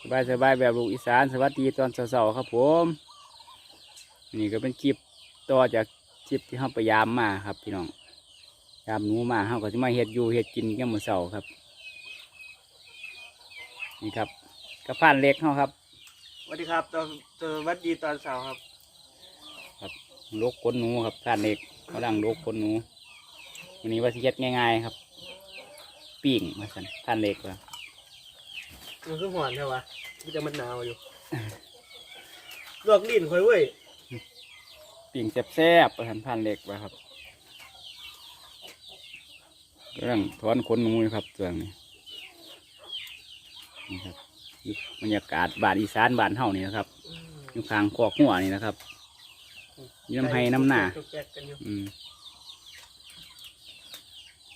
สบายสบายแบบลูกอีสานสวัสดีตอนเสาร์ๆครับผม นี่ก็เป็นคลิปต่อจากคลิปที่เราไปยามมาครับพี่น้องยามหนูมาเราก็จะมาเฮ็ดอยู่เฮ็ดกินกันมื้อเสาร์ครับ นี่ครับกระพานเล็กเขาครับสวัสดีครับตอนเจอวัดดีตอนเสาร์ครับลกขนหนูครับพานเล็กเขาดังลกขนหนูวันนี้ว่าสิเฮ็ดง่ายๆครับ ปิ้งมาสั่นพานเล็กว่า มันคือหอนใช่ปะมันจะมันหนาวอยู่ลวกลิ้นค่อยเว้ยปิ้งแซ่บๆประทันพานเล็กว่าครับกำลังถอนขนหนูอยู่ครับเสื่องนี้นี่ครับนี่บรรยากาศบ้านอีสานบ้านเฮานี่นะครับอยู่ข้างคอกหัวนี่นะครับอยู่น้ำไห้น้ำหน้าจุกแจกกันอยู่อืม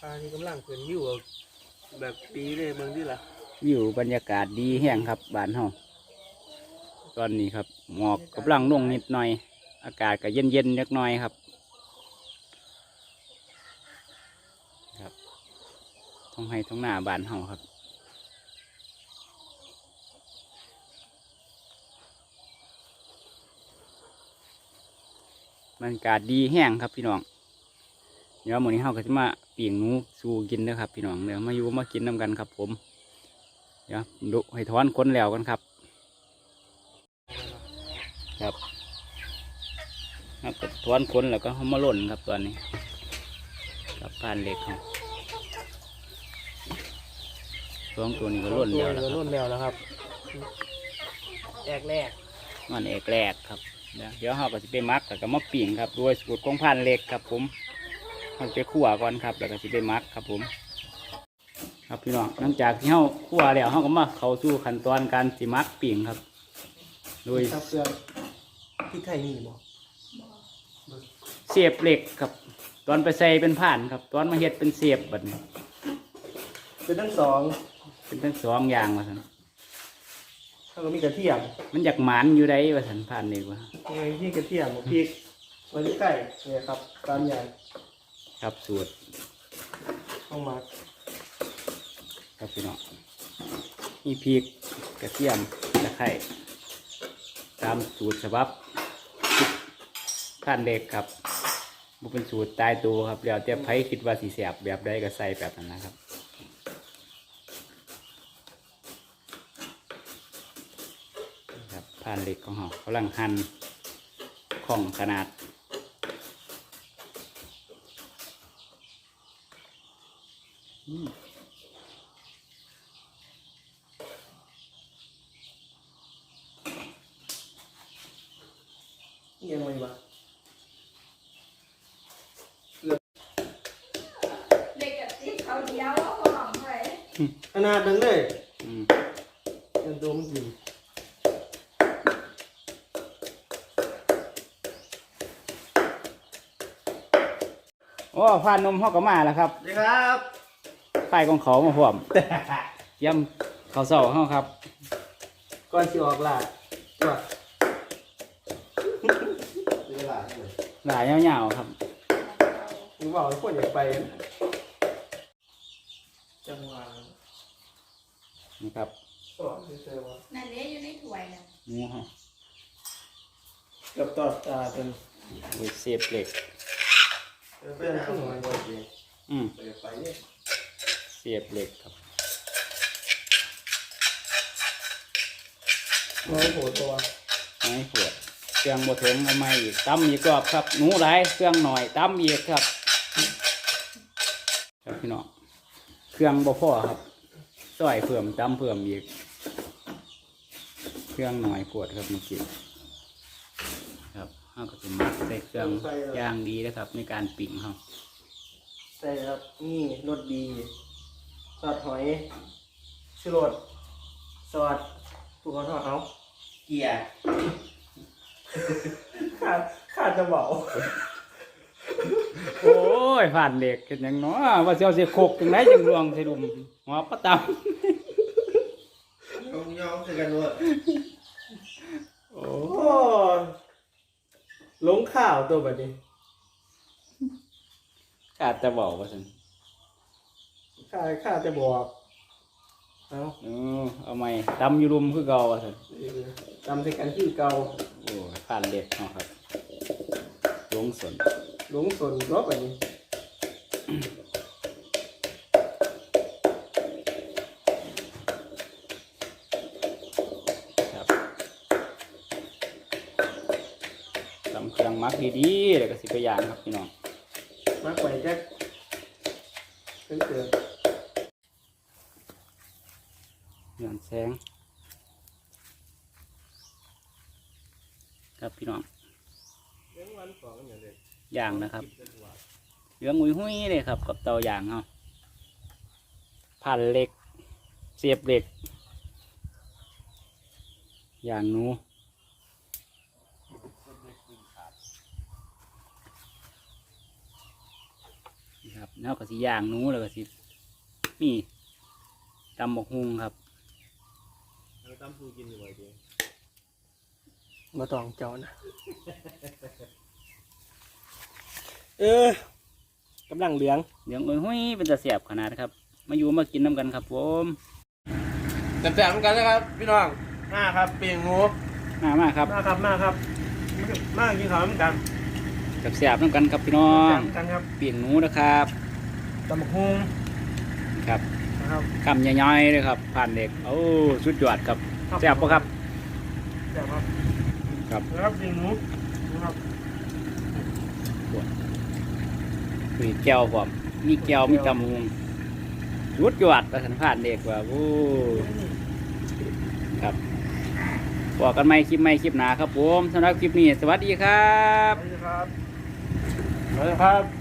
ปลาที่กำลังเกินอยู่อะแบบปีเลยเมืองที่ละ วิวบรรยากาศดีแห้งครับบ้านเฮาตอนนี้ครับหมอกกำลังลงนิดหน่อย อากาศก็เย็นเย็นเล็กน้อยครับครับท้องให้ท้องหน้าบ้านเฮาครับบรรยากาศดีแห้งครับพี่น้องเดี๋ยวมื้อนี้เฮาก็จะมาปีงนูสูกินเด้อครับพี่น้องเดี๋ยวมาอยู่มากินน้ำกันครับผม เดี๋ยวดูให้ถอนขนแล้วกันครับ ครับครับก็ถอนขนแล้วก็เขามาหล่นครับตอนนี้กับพานเหล็กครับสองตัวนี้ก็หล่นแล้วแล้แล้ววครับล่นแล้วแล้วครับแอกแรกมันเอกแรกครับเดี๋ยวเดี๋ยวเราก็จะไปมักแล้วก็มาปิ่งครับโดยสูตรของพันเหล็กครับผมมันไปคั่วก่อนครับ แล้วก็จะไปมักครับผม ครับพี่น้องหลังจากที่เราคั่วแล้วเราก็มาเข้าสู่ขั้นตอนการสิมักปิ่งครับ โดยครับเสื้อพริกไทยนี่บ่เสียบเหล็กครับ ตอนไปใส่เป็นผ่านครับ ตอนมาเฮ็ดเป็นเสียบแบบนี้เป็นทั้งสองเป็นทั้งสองอย่างว่าสันแล้วก็มีกระเทียมมันอยากหมานอยู่ได้ว่าสันผ่านเลยว่ามีที่กระเทียมพริกมันไก่เนี่ยครับตามใหญ่ครับสูตรเข้ามา ครับพี่น้องมีพริกกระเทียมตะไคร้ตามสูตรฉบับผ่านเด็กครับบุเป็นสูตรตายตัวครับแล้วแต่ไผคิดว่าสีแสบแบบใดก็ใส่แบบนั้นนะครับครับผ่านเหล็กของเรากำลังหั่นของขนาดอืม ยังไงวะเด็กกับที่เขาเดียวแล้วก็หอมไปขนาดนั้นเลยอืมยังโดมกินโอ้ผ่านนมเขาก็มาแล้วครับสวัสดีครับไฟของเขามาพร้อมย่ำเขาวเสาเขาครับ ก่อนสิออกล่ะตัว หลายยาวๆครับหรือว่าทุกคนอยากไปจังหวะนี่ครับสอนเจอว่านั่นเลี้ยอยู่ในถ้วยนะหมูเขาเกือบตอดตาจนโดยเสียบเหล็กเพื่อนขึ้นมาพอดีอืมไปเนี่ยเสียบเหล็กครับน้อยโหดตัวไม่ปวด เครื่องบดถึงเอามาอีกตำอีกรอบครับหนูหลายเครื่องหน่อยตำอีกครับครับพี่น้องเครื่องบ่พอครับซอยเพิ่มตำเพิ่มอีก เครื่องหน่อยปวดครับเมื่อกี้ครับเราก็จะมักใส่เครื่องอย่างดีนะครับ ในการปิ่งเขาใช่ครับนี่รสดีซอสหอยชูรสซอสปูกระทอดเอาเกียร์ ขาดขาดจะเบาโอ้ยผ่านเหล็กกันยังเนาะว่าเสียวเสียโคกจังไรจังรวงใส่ดุมหัวปะตต้องยอมคือกันด้วยำโอ้โอ้ลงข่าวตัวแบบนี้ ขาดจะบอกว่าสันข้าข้าจะบอกเอาเออเอาใหม่ตำอยู่รุมคือเก่าว่าซั่นเออจำใส่กันที่เก่าโอ้ ผ่านเล็กเนาะครับลงสนหลงสนรอบอันนี้ครับตำเครื่องมักดีๆแล้วก็สิไปย่างครับพี่น้อง มากไปแจ็คเพิ่งเกิด ย้อนแสงครับพี่น้อง เลี้ ยงวันสองอย่างเด็กย่างนะครับเหลืองหุยหุยๆเลยครับ กับเตาย่างเนาะผ่านเหล็ก เสียบเหล็กย่างหนูนี่ครับแล้วก็สิย่างหนูแล้วก็สินี่ตำบกฮุงครับเราตั้มฟูกินอยู่บ่อยดีมาตองเจ้านะ เออกำลังเหลืองเหลืองหุยหุยๆเป็นตะเสียบขนาดครับ มาอยู่มากินน้ำกันครับผมแซ่บๆเหมือนกันนะครับ พี่น้องมาครับเปียงงูมามาครับมาครับมาครับมากินข้าวเหมือนกันกับเสียบน้ำกันครับพี่น้อแซ่งบเหมือนกันครับเปลี่ยนหนูนะครับตำบักฮุงครับนะครับคำย่อยๆเลยครับผ่านเด็กโอ้สุดยอดครับแซ่บปะครับแซ่บครับครับแล้วครับเปียงงูนะครับ มีแก้วผมมีแก้วมีตำมุงรุดยวดประสันผ่านเด็กว่าโอ้ครับบอกกันไหมคลิปไหมคลิปหนาครับผมสำหรับคลิปนี้ สวัสดีครับ สวัสดีครับ สวัสดีครับ